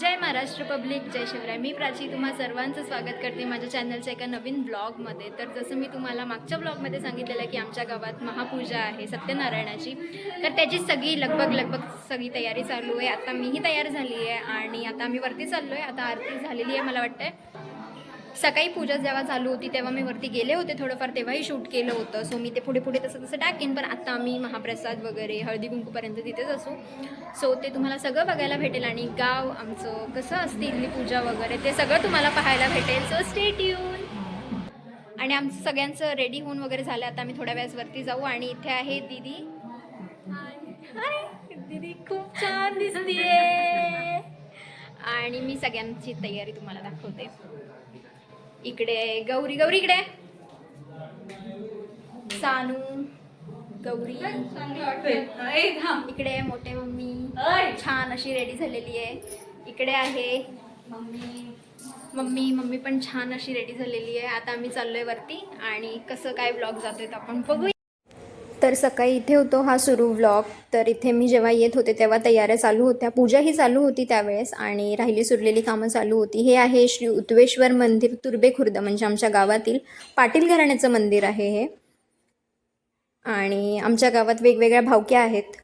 जय Maharashtra public जय शिवराय. मी प्राची तुम्हा सर्वांचं स्वागत करते माझ्या चॅनलच्या एका नवीन ब्लॉगमध्ये. तर जसं मी तुम्हाला मागच्या ब्लॉगमध्ये सांगितलेलं की आमच्या गावात महापूजा आहे सत्यनारायणाची. तर त्याची सगळी लगबग लगबग सगळी तयारी चालू आहे. आता मीही तयार झाली आहे आणि आता आम्ही वरती चाललो आहे आता आरती झालेली आहे मला वाटतं सकाळी पूजा जेव्हा चालू होती तेव्हा मी वरती गेले होते थोडंफार तेव्हाही शूट केलं होतं. सो मी ते पुढे पुढे तसं तसं टाकेन पण आता आम्ही महाप्रसाद वगैरे हळदी कुंकूपर्यंत तिथेच असू. सो ते तुम्हाला सगळं बघायला भेटेल आणि गाव आमचं कसं असते इथली पूजा वगैरे ते सगळं तुम्हाला पाहायला भेटेल. सो स्टेट येऊन आणि आमचं सगळ्यांचं रेडी होऊन वगैरे झालं. आता आम्ही थोड्या वेळास वरती जाऊ आणि इथे आहे दीदी. हाय दीदी खूप छान दिसतीये. आणि मी सगळ्यांची तयारी तुम्हाला दाखवते. इकडे गौरी गौरी इकडे. सानू गौरी. इकडे मोठे मम्मी. छान अशी रेडी झालेली आहे. इकडे आहे मम्मी. मम्मी मम्मी पण छान अशी रेडी झालेली आहे. आता आम्ही चाललोय वरती आणि कसं काय ब्लॉग जातोय आपण बघूया. तर सकाळी इथे होतो हा सुरू व्लॉग तर इथे मी जेव्हा येत होते तेव्हा तयाऱ्या चालू होत्या. पूजाही चालू होती त्यावेळेस आणि राहिली सुरलेली कामं चालू होती. हे आहे श्री उत्वेश्वर मंदिर तुर्बे खुर्द म्हणजे आमच्या गावातील पाटील घराण्याचं मंदिर आहे हे. आणि आमच्या गावात वेगवेगळ्या भावक्या आहेत.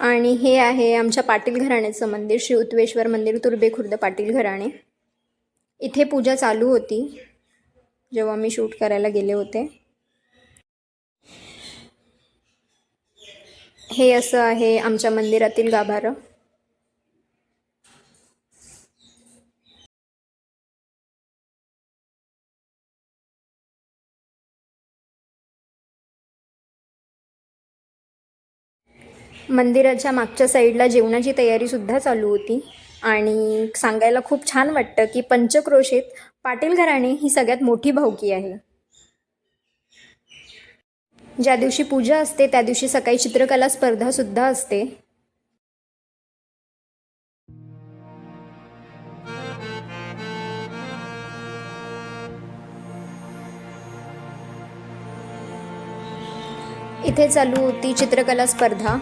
आणि हे आहे आमच्या पाटील घराण्याचं मंदिर. श्री उत्वेश्वर मंदिर तुर्बे खुर्द पाटील घराणे. इथे पूजा चालू होती. जेव्हा मी शूट करायला गेले होते. हे असं आहे आमच्या मंदिरातील गाभारं. मंदिराच्या मागच्या साईडला जेवणाची तयारी सुद्धा चालू होती. आणि सांगायला खूप छान वाटतं की पंचक्रोशीत पाटील घराणे ही सगळ्यात मोठी भावकी आहे. ज्या दिवशी पूजा असते त्या दिवशी सकाळी चित्रकला स्पर्धा सुद्धा असते. इथे चालू होती चित्रकला स्पर्धा.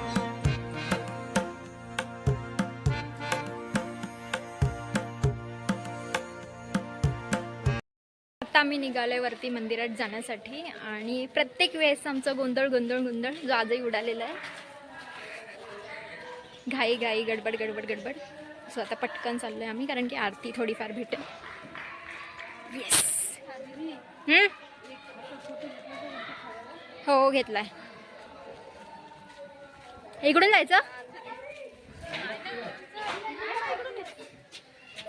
आत्ता आम्ही आहे वरती मंदिरात जाण्यासाठी. आणि प्रत्येक वेळेस आमचं गोंधळ गोंधळ गोंधळ जो आजही उडालेला आहे. घाई घाई गडबड गडबड गडबड. सो आता पटकन चाललो आहे आम्ही कारण की आरती थोडीफार भेटेल. येस हो, हो घेतलाय. इकडून जायचं?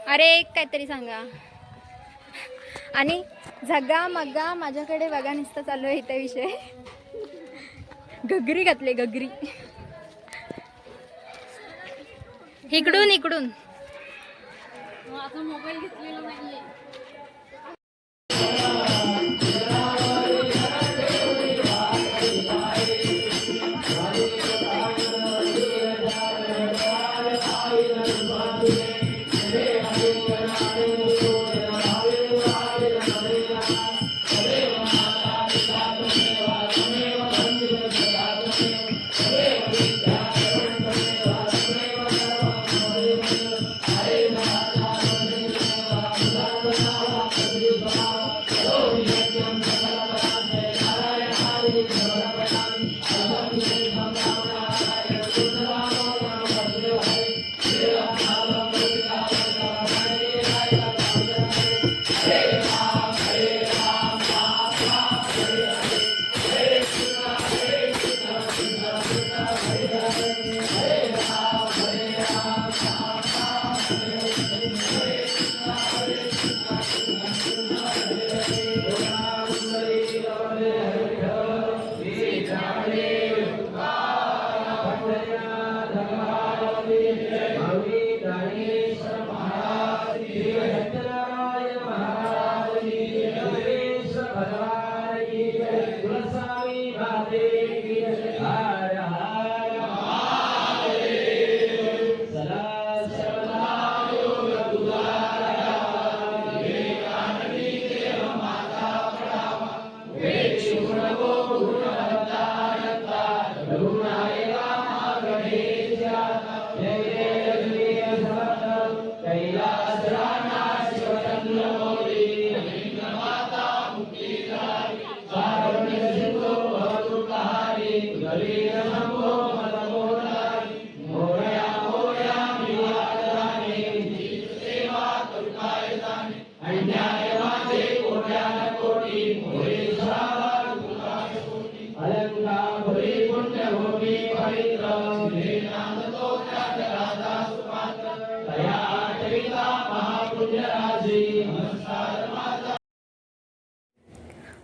अरे एक काहीतरी सांगा. आणि झगा मगा माझ्याकडे बघा नुसतं चालू आहे इथे विषय. घगरी घातले गगरी इकडून इकडून. मोबाईल घेतलेला नाही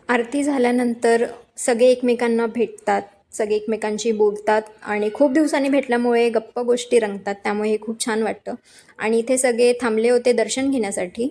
आरती झाल्यानंतर सगळे एकमेकांना भेटतात. सगळे एकमेकांशी बोलतात आणि खूप दिवसांनी भेटल्यामुळे गप्प गोष्टी रंगतात त्यामुळे हे खूप छान वाटतं. आणि इथे सगळे थांबले होते दर्शन घेण्यासाठी.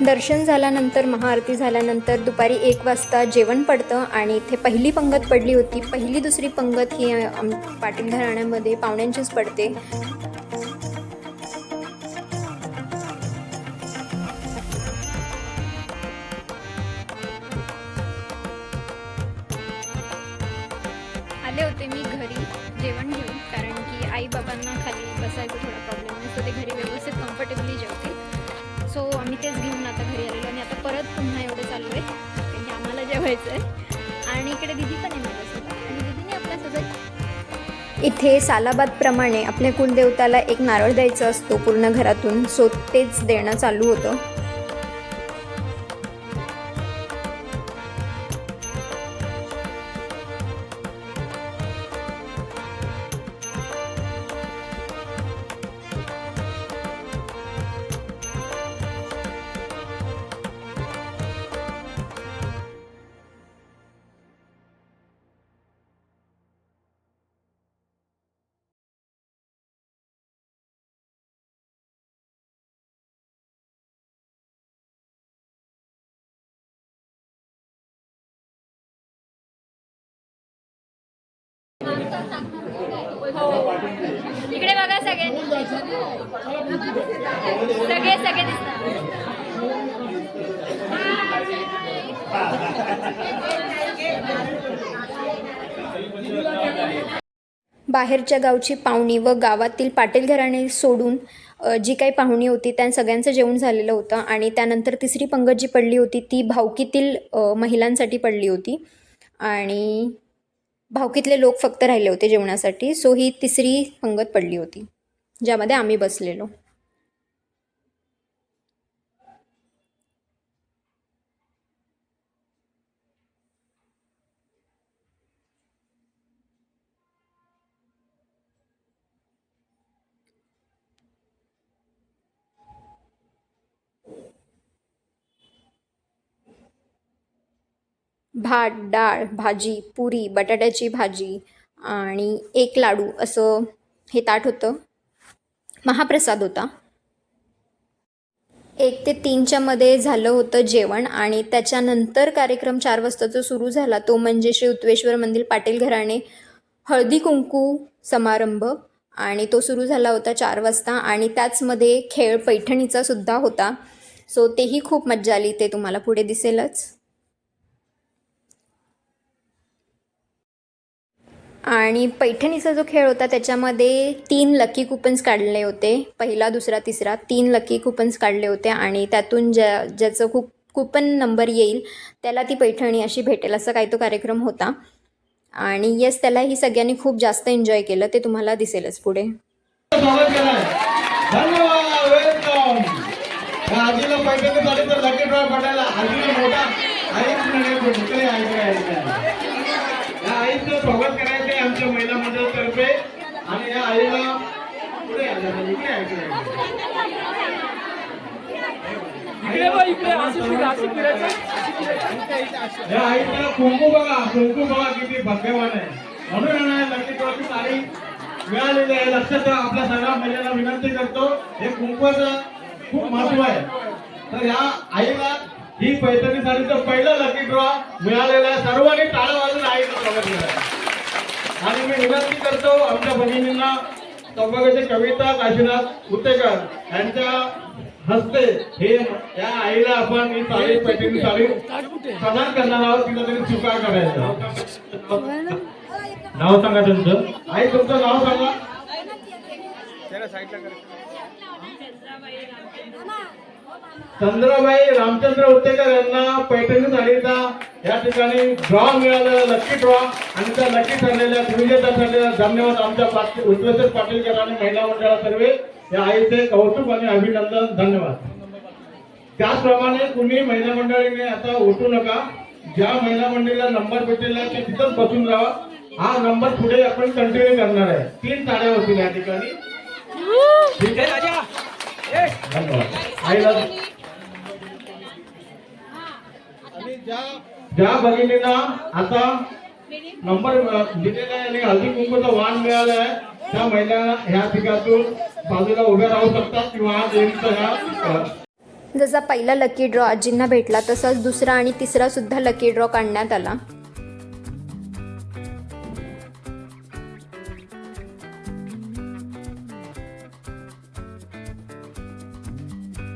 दर्शन झाल्यानंतर महाआरती झाल्यानंतर दुपारी एक वाजता जेवण पडतं आणि इथे पहिली पंगत पडली होती. पहिली दुसरी पंगत ही आम पाटील घराण्यामध्ये पाहुण्यांचीच पडते. की आहे. आणि इकडे दिदी पण आहे माझ्यासोबत. आणि दिदीने आपल्यासोबत इथे सालाबादप्रमाणे आपल्या कुलदेवताला एक नारळ द्यायचा असतो पूर्ण घरातून. सो तेच देणं चालू होतं. इकडे बघा सगळे. सगळे सगळे दिसतात. बाहेरच्या गावची पाहुणी व गावातील पाटील घराणे सोडून जी काही पाहुणी होती त्या सगळ्यांचं जेवण झालेलं होतं आणि त्यानंतर तिसरी पंगत जी पडली होती ती भावकीतील महिलांसाठी पडली होती. आणि भावकीतले लोक फक्त राहिले होते जेवणासाठी सो ही तिसरी पंगत पडली होती ज्यामध्ये आम्ही बसलेलो. भात डाळ भाजी पुरी बटाट्याची भाजी आणि एक लाडू असं हे ताट होतं. महाप्रसाद होता. एक ते तीनच्या मध्ये झालं होतं जेवण आणि त्याच्यानंतर कार्यक्रम चार वाजताचा सुरू झाला तो म्हणजे श्री उत्वेश्वर मंदिर पाटील घराणे हळदी कुंकू समारंभ आणि तो सुरू झाला होता चार वाजता आणि त्याचमध्ये खेळ पैठणीचा सुद्धा होता. सो तेही खूप मज्जा आली. ते तुम्हाला पुढे दिसेलच. आणि पैठणीचा जो खेळ होता त्याच्यामध्ये तीन लकी कुपन्स काढले होते. पहिला दुसरा तिसरा तीन लकी कुपन्स काढले होते आणि त्यातून ज्या ज्याचं कु कुपन नंबर येईल त्याला ती पैठणी अशी भेटेल असा काही तो कार्यक्रम होता. आणि येस त्यालाही सगळ्यांनी खूप जास्त एन्जॉय केलं ते तुम्हाला दिसेलच पुढे. स्वागत केलंय धन्यवाद वेलकम या आजीला पैठणी झाली तर लकी ड्रॉ पडायला आजीला मोठा आईच मिळेल इकडे ऐकले ऐकले या आईचं स्वागत करायचं आहे आमच्या महिला मंडळातर्फे आणि या आईला पुढे आलं पाहिजे. इकडे ऐकले इकडे बघ इकडे असं फिरायचं या आईला कुंकू बघा कुंकू बघा किती भाग्यवान आहे. म्हणून आहे लकी ड्रॉची तारीख मिळालेली आहे. लक्षात ठेवा आपल्या सगळ्या महिलांना विनंती करतो हे कुंकूचं खूप महत्त्व आहे. तर या आईला ही पैठणी साडीचं पहिलं लकी ड्रॉ मिळालेलं आहे. सर्वांनी टाळा वाजून आईचं स्वागत केलं आणि मी विनंती करतो आमच्या भगिनींना सौभाग्याचे कविता काशीनाथ उत्तेकर यांच्या हस्ते. हे या आईला आपण ही साडी पैठणी साडी प्रदान करणार आहोत तिला तरी स्वीकार करायचा. नाव सांगा तुमचं. आई तुमचं नाव सांगा. चंद्रबाई रामचंद्र. उत्तेकर यांना पैठणी साडीचा या ठिकाणी ड्रॉ मिळालेला लकी ड्रॉ आणि त्या लकी ठरलेल्या विजेता ठरलेल्या धन्यवाद. आमच्या पाटील उत्तरेश्वर पाटीलकर आणि महिला मंडळातर्फे या आईचे कौतुक आणि अभिनंदन धन्यवाद. त्याचप्रमाणे कुणी महिला मंडळीने आता उठू नका. ज्या महिला मंडळीला नंबर भेटलेला आहे ते तिथंच बसून राहा. हा नंबर पुढे आपण कंटिन्यू करणार आहे. तीन साड्या होतील या ठिकाणी. ठीक आहे? धन्यवाद. आईला आणि ज्या ज्या भगिनींना आता नंबर दिलेला आहे आणि हळदी कुंकूचा वाण मिळाला आहे. त्या महिला ह्या ठिकाणून बाजूला उभ्या राहू शकतात किंवा देवीचा ह्या जसा पहिला लकी ड्रॉ आजींना भेटला तसाच दुसरा आणि तिसरा सुद्धा लकी ड्रॉ काढण्यात आला.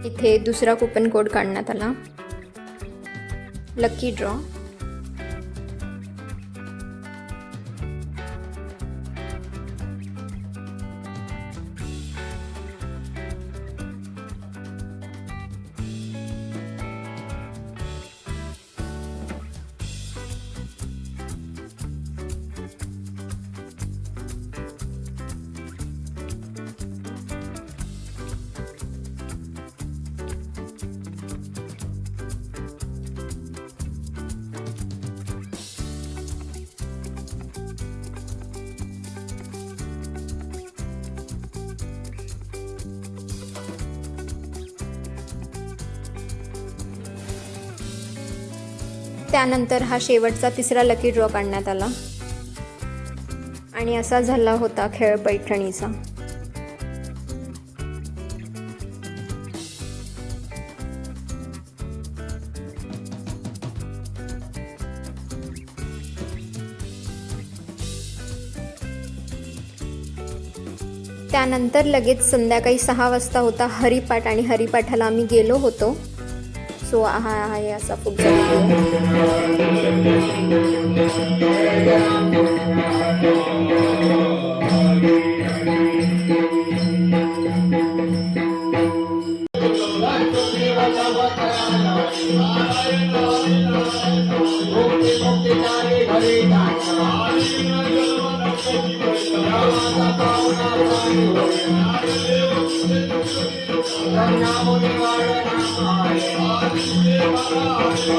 इथे दुसरा कुपन कोड काढण्यात आला. लकी ड्रॉ त्यानंतर हा शेवटचा तिसरा लकी ड्रॉ काढण्यात आला. आणि असा झाला होता खेळ पैठणीचा. त्यानंतर लगेच संध्याकाळी सहा वाजता होता हरिपाठ आणि हरिपाठाला आम्ही गेलो होतो. सो हा आहे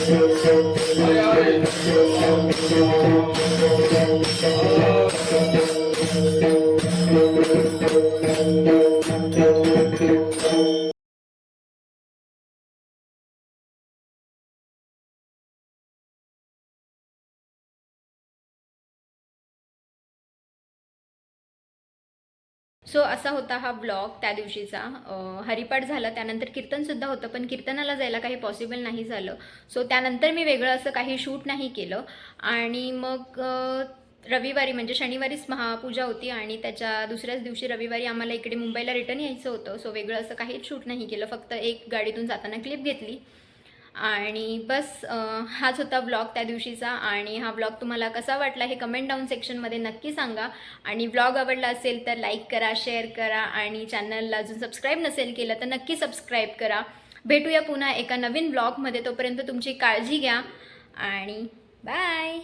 Thank you. सो असा होता हा ब्लॉग त्या दिवशीचा. हरिपाठ झाला. त्यानंतर कीर्तनसुद्धा होतं पण कीर्तनाला जायला काही पॉसिबल नाही झालं. सो त्यानंतर मी वेगळं असं काही शूट नाही केलं. आणि मग रविवारी म्हणजे शनिवारीच महापूजा होती आणि त्याच्या दुसऱ्याच दिवशी रविवारी आम्हाला इकडे मुंबईला रिटर्न यायचं होतं. सो वेगळं असं काहीच शूट नाही केलं. फक्त एक गाडीतून जाताना क्लिप घेतली. आणि बस हाच होता ब्लॉग त्या दिवशीचा. आणि हा ब्लॉग तुम्हाला कसा वाटला हे कमेंट डाऊन सेक्शनमध्ये नक्की सांगा. आणि ब्लॉग आवडला असेल तर लाईक करा शेअर करा आणि चॅनलला अजून सबस्क्राईब नसेल केलं तर नक्की सबस्क्राईब करा. भेटूया पुन्हा एका नवीन ब्लॉगमध्ये तोपर्यंत तुमची काळजी घ्या. आणि बाय